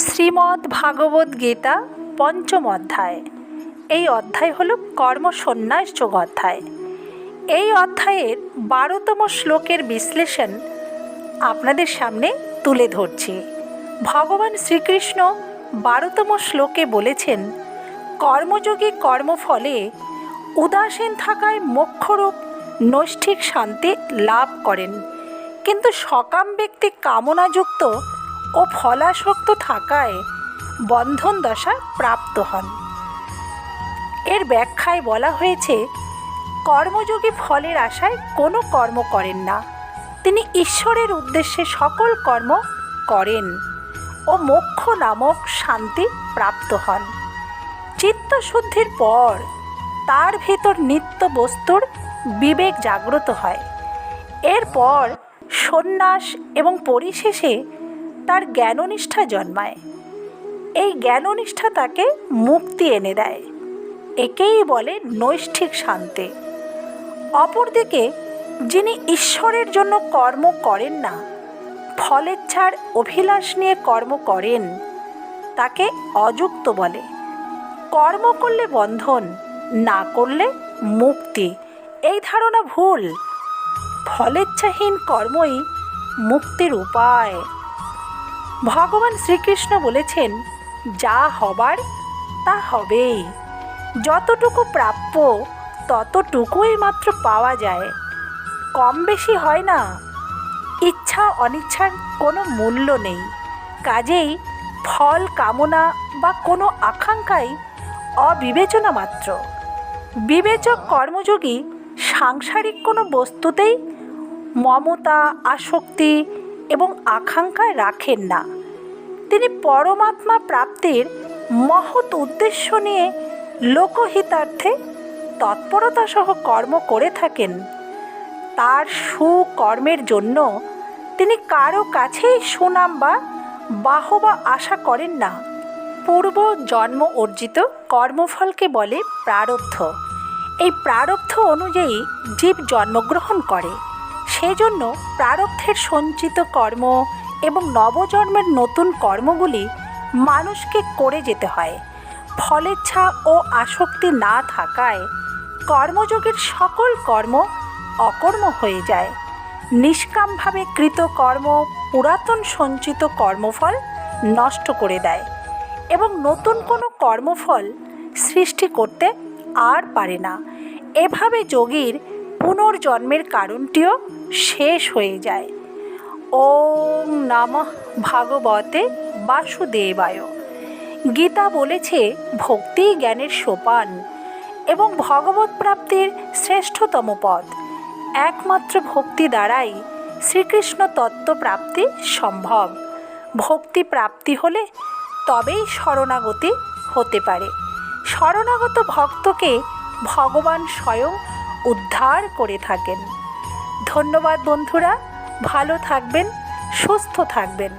শ্রীমদ্ ভাগবত গীতা পঞ্চম অধ্যায়। এই অধ্যায় হল কর্মসন্ন্যাস যোগ অধ্যায়। এই অধ্যায়ের বারোতম শ্লোকের বিশ্লেষণ আপনাদের সামনে তুলে ধরছি। ভগবান শ্রীকৃষ্ণ বারোতম শ্লোকে বলেছেন, কর্মযোগী কর্মফলে উদাসীন থাকায় মোক্ষরূপ নৈষ্ঠিক শান্তি লাভ করেন। কিন্তু সকাম ব্যক্তি কামনাযুক্ত ও ফলাসক্ত থাকায় বন্ধন দশা প্রাপ্ত হন। এর ব্যাখ্যায় বলা হয়েছে, কর্মযোগী ফলের আশায় কোনো কর্ম করেন না। তিনি ঈশ্বরের উদ্দেশ্যে সকল কর্ম করেন ও মোক্ষ নামক শান্তি প্রাপ্ত হন। চিত্তশুদ্ধির পর তার ভেতর নিত্য বস্তুর বিবেক জাগ্রত হয়। এরপর সন্ন্যাস এবং পরিশেষে তার জ্ঞাননিষ্ঠা জন্মায়। এই জ্ঞাননিষ্ঠা তাকে মুক্তি এনে দেয়। একেই বলে নৈষ্ঠিক শান্তি। অপরদিকে, যিনি ঈশ্বরের জন্য কর্ম করেন না ফলেচ্ছার অভিলাষ নিয়ে কর্ম করেন, তাকে অযুক্ত বলে। কর্ম করলে বন্ধন, না করলে মুক্তি, এই ধারণা ভুল। ফলেচ্ছাহীন কর্মই মুক্তির উপায়। ভগবান শ্রীকৃষ্ণ বলেছেন, যা হবার, তা হবেই। যতটুকু প্রাপ্য, ততটুকুই মাত্র পাওয়া যায়। কম বেশি হয় না। ইচ্ছা অনিচ্ছার কোনো মূল্য নেই। কাজেই ফল, কামনা বা কোনো আকাঙ্ক্ষাই অবিবেচনা মাত্র। বিবেচক কর্মযোগী সাংসারিক কোনো বস্তুতেই মমতা, আসক্তি এবং আকাঙ্ক্ষায় রাখেন না। তিনি পরমাত্মা প্রাপ্তির মহৎ উদ্দেশ্য নিয়ে লোকহিতার্থে তৎপরতা সহ কর্ম করে থাকেন। তার সুকর্মের জন্য তিনি কারও কাছেই সুনাম বা বাহবা আশা করেন না। পূর্ব জন্ম অর্জিত কর্মফলকে বলে প্রারব্ধ। এই প্রারব্ধ অনুযায়ী জীব জন্মগ্রহণ করে। সেজন্য প্রারব্ধের সঞ্চিত কর্ম এবং নবজন্মের নতুন কর্মগুলি মানুষকে করে যেতে হয়। ফলেচ্ছা ও আসক্তি না থাকায় কর্মযোগের সকল কর্ম অকর্ম হয়ে যায়। নিষ্কামভাবে কৃত কর্ম পুরাতন সঞ্চিত কর্মফল নষ্ট করে দেয় এবং নতুন কোনো কর্মফল সৃষ্টি করতে আর পারে না। এভাবে যোগীর পুনর্জন্মের কারণটিও শেষ হয়ে যায়। ওম নমঃ ভাগবতে বাসুদেবায়। গীতা বলেছে, ভক্তি জ্ঞানের সোপান এবং ভগবত প্রাপ্তির শ্রেষ্ঠতম পথ। একমাত্র ভক্তি দ্বারাই শ্রীকৃষ্ণ তত্ত্ব প্রাপ্তি সম্ভব। ভক্তি প্রাপ্তি হলে তবেই শরণাগতি হতে পারে। শরণাগত ভক্তকে ভগবান স্বয়ং উদ্ধার করে থাকেন। ধন্যবাদ বন্ধুরা ভালো থাকবেন সুস্থ থাকবেন।